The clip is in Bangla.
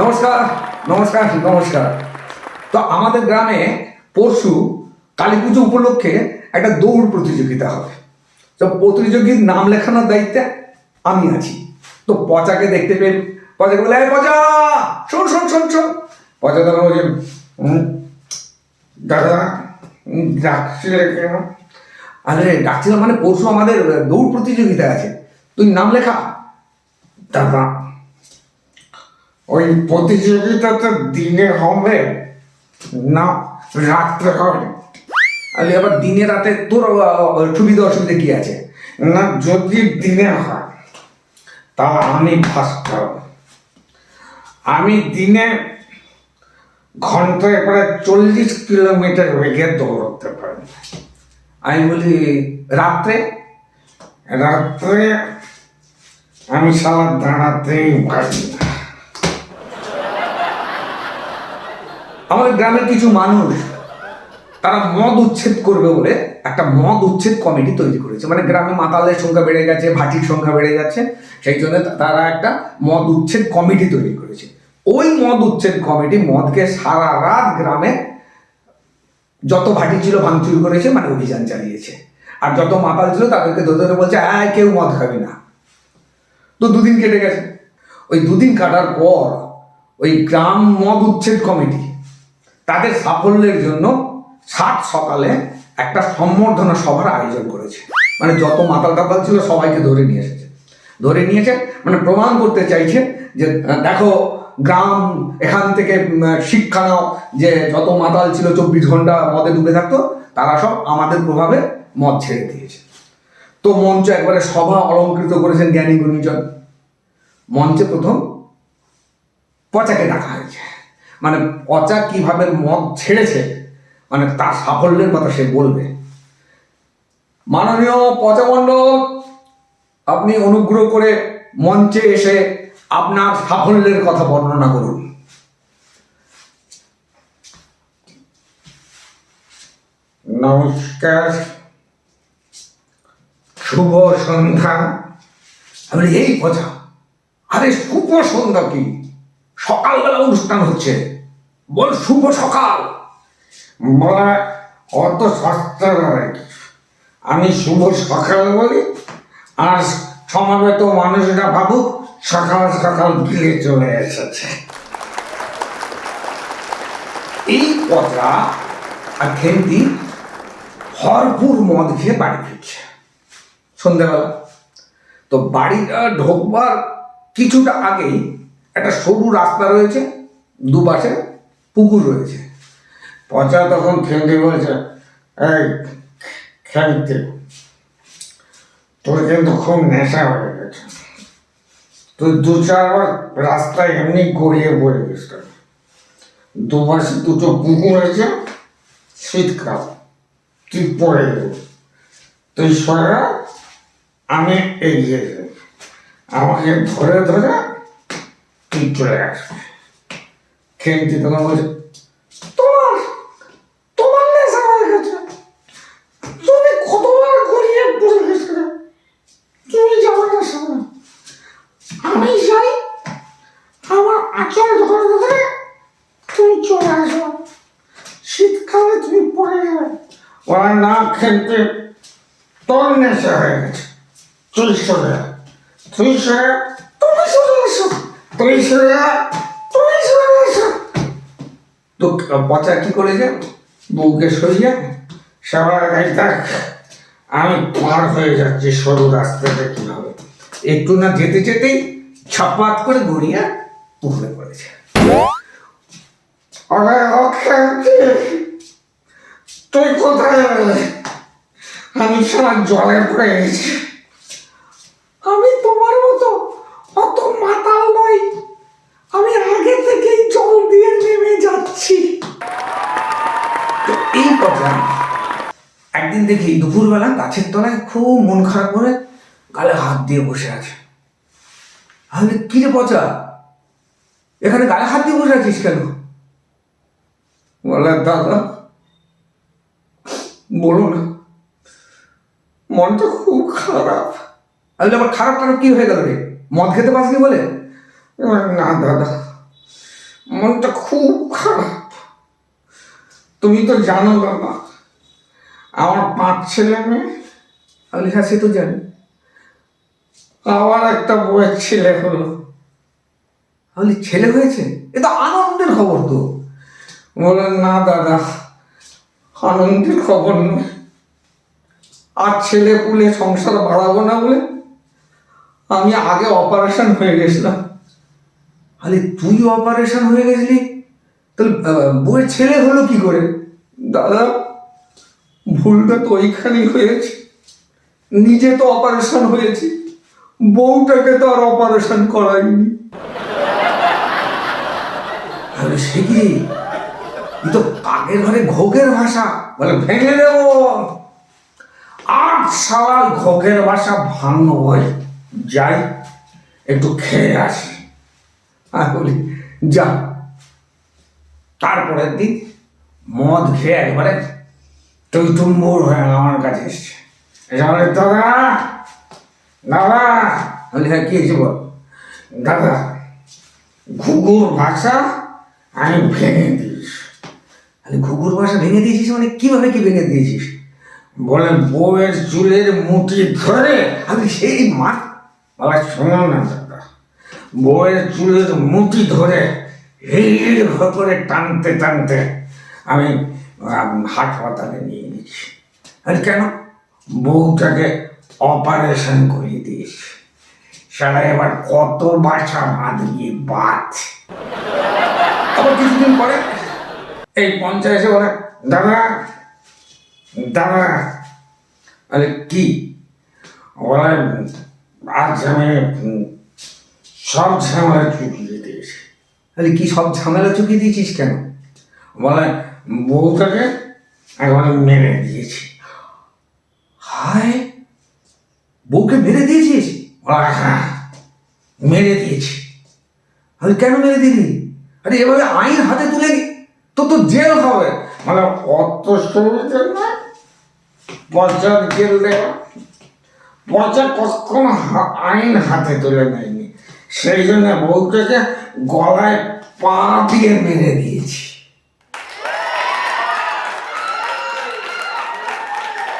নমস্কার নমস্কার নমস্কার। তো আমাদের গ্রামে পরশু কালী পুজো উপলক্ষে একটা দৌড় প্রতিযোগিতা হবে। তো প্রতিযোগীর নাম লেখানোর দায়িত্বে আমি আছি। তো পচাকে দেখতে পেয়ে, পচাকে বলে পচা, শোন শোন শোন শোন। পচা দাদা বলছে দাদা ডাকছিলে কেন? আরে ডাকছিলাম মানে পরশু আমাদের দৌড় প্রতিযোগিতা আছে। তুই নাম লেখা। দাদা ওই প্রতিযোগিতাটা দিনে হবে না রাত্রে হবে? আরে আবার দিনে রাতে তোর সুবিধা অসুবিধা কি আছে? না, যদি দিনে হয়, তা আমি ফার্স্ট হব। আমি দিনে ঘন্টায় প্রায় চল্লিশ কিলোমিটার বেগে দৌড়তে পারি। আমি বলি, রাত্রে? রাত্রে আমি সারা দাঁড়াতেই পারি না আমাদের গ্রামের কিছু মানুষ, তারা মদ উচ্ছেদ করবে বলে একটা মদ উচ্ছেদ কমিটি তৈরি করেছে। মানে গ্রামে মাতালের সংখ্যা বেড়ে গেছে, ভাটির সংখ্যা বেড়ে যাচ্ছে, সেই জন্য তারা একটা মদ উচ্ছেদ কমিটি তৈরি করেছে। ওই মদ উচ্ছেদ কমিটি মদকে সারা রাত গ্রামে যত ভাটি ছিল ভাঙচুর করেছে মানে অভিযান চালিয়েছে। আর যত মাতাল ছিল তাদেরকে ধরে ধরে বলছে হ্যাঁ কেউ মদ খাবি না। তো দুদিন কেটে গেছে। ওই দুদিন কাটার পর ওই গ্রাম মদ উচ্ছেদ কমিটি তাদের সাফল্যের জন্য সাত সকালে একটা সম্বর্ধনা সভার আয়োজন করেছে। মানে যত মাতাল টাতাল ছিল সবাইকে ধরে নিয়ে এসেছে। ধরে নিয়েছে মানে প্রমাণ করতে চাইছে যে দেখো, গ্রাম, এখান থেকে শিক্ষা নাও, যে যত মাতাল ছিল চব্বিশ ঘণ্টা মদে ডুবে থাকতো, তারা সব আমাদের প্রভাবে মদ ছেড়ে দিয়েছে। তো মঞ্চ একবারে সভা অলঙ্কৃত করেছেন জ্ঞানী গুণীজন। মঞ্চে প্রথম পচাকে ডাকা হয়েছে। মানে পচা কীভাবে মদ ছেড়েছে মানে তার সাফল্যের কথা সে বলবে। মাননীয় পচা মণ্ডল আপনি অনুগ্রহ করে মঞ্চে এসে আপনার সাফল্যের কথা বর্ণনা করুন। নমস্কার, শুভ সন্ধ্যা। আমি এই পচা, আরে শুভ সন্ধ্যা কি? সকালবেলা অনুষ্ঠান হচ্ছে। বল, শুভ সকাল। বলা অত সস্তা নয়। আমি শুভ সকাল বলি, আর সমাবেত মানুষরা ভাবুক, সকাল সকাল গিলে চলে এসেছে। এই কথা আর খেন্তি ভরপুর মদ খেয়ে বাড়ি ফিরছে। সন্ধ্যাবেলা তো বাড়িটা ঢোকবার কিছুটা আগেই একটা সরু রাস্তা রয়েছে, দুপাশে। পুকুর রয়েছে। পচা তখন খেলতে বলছে, এই, খেলতে। তোর কিন্তু খুব নেশা হয়ে গেছে। তুই দু চারবার রাস্তায় এমনি গড়িয়ে পড়ে গেছিস দুপাশে দুটো পুকুর আছে, শীতকাল, তুই পড়ে যাবি তুই সরা আমি এগিয়ে যাই। আমাকে ধরে ধরে তুই চলে আসবি। খেমতি তখন বলছে তোমার তোমার নেশা হয়ে গেছে তুমি কতবার গড়িয়ে পড়ে গেছে তুমি যাবে না সামনে। আমি যাই, আমার আচল ধরে ধরে তুমি চলে আসো। শীতকালে তুমি পড়ে যাবে। ওরা না খেলতে তোর নেশা হয়ে গেছে। তুই সরে। তুই সরে তুমি সরে এসো তুই সরে তো পচা কি করেছে বউকে সরিয়ে সবার গাড়ি থাক আমি পার হয়ে যাচ্ছি সরু রাস্তাটা কীভাবে? একটু না যেতে যেতেই ছাপাত করে গড়িয়ে পুকুরে পড়েছে। তুই কোথায়? আমি সারা জলে পড়ে গেছি আমি তোমার মতো অত মাতাল নই আমি আগে থেকেই জল দিয়ে নেমে যাচ্ছি তো এই কথা একদিন দেখি দুপুরবেলা গাছের তলায় খুব মন খারাপ করে গালে হাত দিয়ে বসে আছে। আমি কি রে পচা। এখানে গালে হাত দিয়ে বসে আছিস কেন? বলে দাদা বলো না মনটা খুব খারাপ। আমি আবার খারাপ খারাপ কি হয়ে গেল রে? মদ খেতে পাসনি বলে? না দাদা মনটা খুব খারাপ। তুমি তো জানো বাবা আমার পাঁচ ছেলে মেয়ে, আমি হ্যাঁ সে তো জানি। আবার একটা বউয়ের ছেলে হলো। আমি ছেলে হয়েছে? এ তো আনন্দের খবর তো। বললেন, না দাদা, আনন্দের খবর নয়। আর ছেলে পুলে সংসার বাড়াবো না বলে আমি আগে অপারেশন হয়ে গেছিলাম। আরে তুই অপারেশন হয়ে গেছিলি? তাহলে বউয়ের ছেলে হলো কি করে? দাদা ভুলটা তো ওইখানেই হয়েছে। নিজে তো অপারেশন হয়েছে। বউটাকে তো আর অপারেশন করাইনি আরে সে কি? তো কাকের ঘরে ঘোগের ভাষা। বলে, ভেঙে দেব। আট সাল ঘোগের ভাষা ভাঙবই যাই, একটু খেয়ে আসি। আর বলি, যা। তারপরের দিন মদ খেয়ে একবারে তুই তুম্বুর হয়ে আমার কাছে এসছে। এসে বলে দাদা দাদা। বলি হ্যাঁ কি হয়েছে বল? দাদা ঘুঘুর ভাষা আমি ভেঙে দিয়েছি। আরে ঘুঘুর ভাষা ভেঙে দিয়েছিস মানে কীভাবে কি ভেঙে দিয়েছিস? বলে বউয়ের চুলের মুঠি ধরে আমি সেই মাঠ বলা শোনো না দাদা। বউয়ের চুলের মুঠি ধরে হিড় করে টানতে টানতে আমি আম, হাসপাতালে নিয়ে গেছি আর কেন? বউটাকে অপারেশন করিয়ে দিয়েছি সারা এবার কত বাসা বাঁধবি বাদ আবার কিছুদিন পরে এই পঞ্চায়েতে বলে, দাদা দাদা। আরে কি? বলে, আজ আমি সব ঝামেলা চুকিয়ে দিয়েছি। আরে কি সব ঝামেলা চুকিয়ে দিয়েছিস কেন? বলে, বউটাকে একবারে মেরে দিয়েছি। হায়, বউকে মেরে দিয়েছিস? মেরে দিয়েছি। আরে কেন মেরে দিলি? আরে এভাবে আইন হাতে তুলে তো তো জেল হবে। মানে অত না পচার জেল দেওয়া। পচা কখনো আইন হাতে তুলে নেয়নি। সেই জন্য বউটাকে গলায় পা দিয়ে মেরে দিয়েছে।